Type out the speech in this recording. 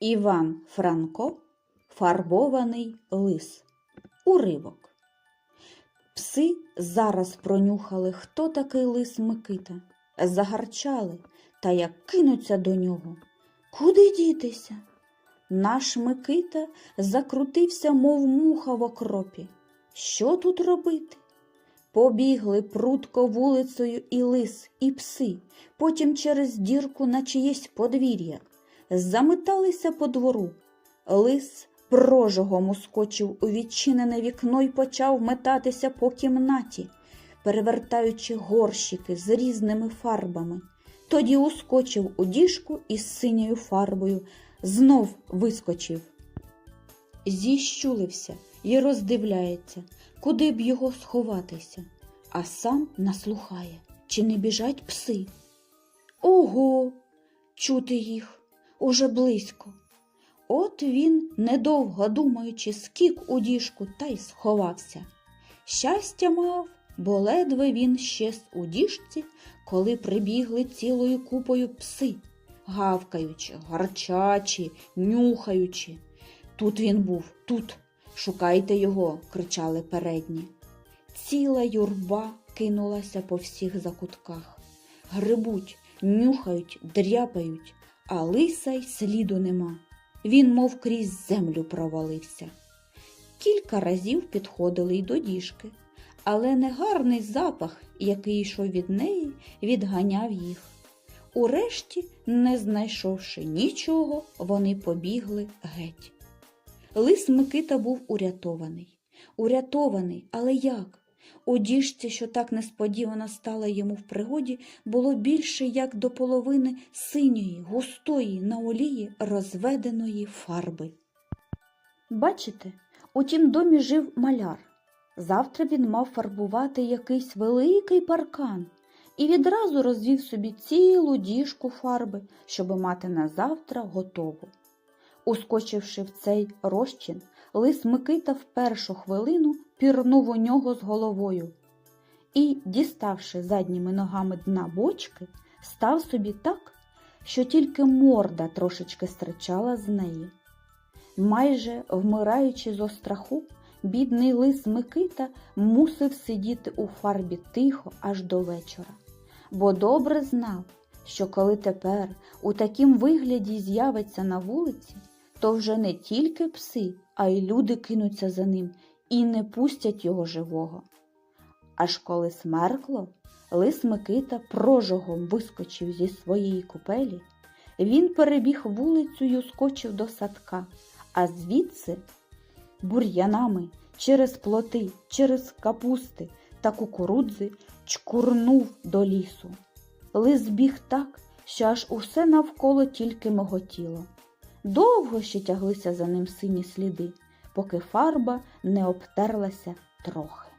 Іван Франко Фарбований лис. Уривок. Пси зараз пронюхали, хто такий лис Микита. Загарчали та як кинуться до нього. Куди дітися? Наш Микита закрутився, мов муха в окропі. Що тут робити? Побігли прутко вулицею і лис, і пси, потім через дірку на чиєсь подвір'я. Заметалися по двору. Лис прожогом ускочив у відчинене вікно й почав метатися по кімнаті, перевертаючи горщики з різними фарбами. Тоді ускочив у діжку із синьою фарбою, знов вискочив. Зіщулився і роздивляється, куди б його сховатися, а сам наслухає, чи не біжать пси. Ого, чути їх уже близько. От він, недовго думаючи, скік у діжку та й сховався. Щастя мав, бо ледве він щез у діжці, коли прибігли цілою купою пси, гавкаючи, гарчачі, нюхаючи. Тут він був, тут. Шукайте його, кричали передні. Ціла юрба кинулася по всіх закутках. Грибуть, нюхають, дряпають, а лиса й сліду нема. Він, мов крізь землю провалився. Кілька разів підходили й до діжки, але негарний запах, який йшов від неї, відганяв їх. Урешті, не знайшовши нічого, вони побігли геть. Лис Микита був урятований. Урятований, але як? У діжці, що так несподівано стала йому в пригоді, було більше як до половини синьої, густої на олії розведеної фарби. Бачите, у тім домі жив маляр. Завтра він мав фарбувати якийсь великий паркан і відразу розвів собі цілу діжку фарби, щоби мати на завтра готову. Ускочивши в цей розчин, лис Микита в першу хвилину пірнув у нього з головою і, діставши задніми ногами дна бочки, став собі так, що тільки морда трошечки стирчала з неї. Майже вмираючи зо страху, бідний лис Микита мусив сидіти у фарбі тихо аж до вечора, бо добре знав, що коли тепер у такім вигляді з'явиться на вулиці, то вже не тільки пси, а й люди кинуться за ним і не пустять його живого. Аж коли смеркло, лис Микита прожогом вискочив зі своєї купелі, він перебіг вулицю й ускочив до садка, а звідси бур'янами через плоти, через капусти та кукурудзи чкурнув до лісу. Лис біг так, що аж усе навколо тільки миготіло. Довго ще тяглися за ним сині сліди, поки фарба не обтерлася трохи.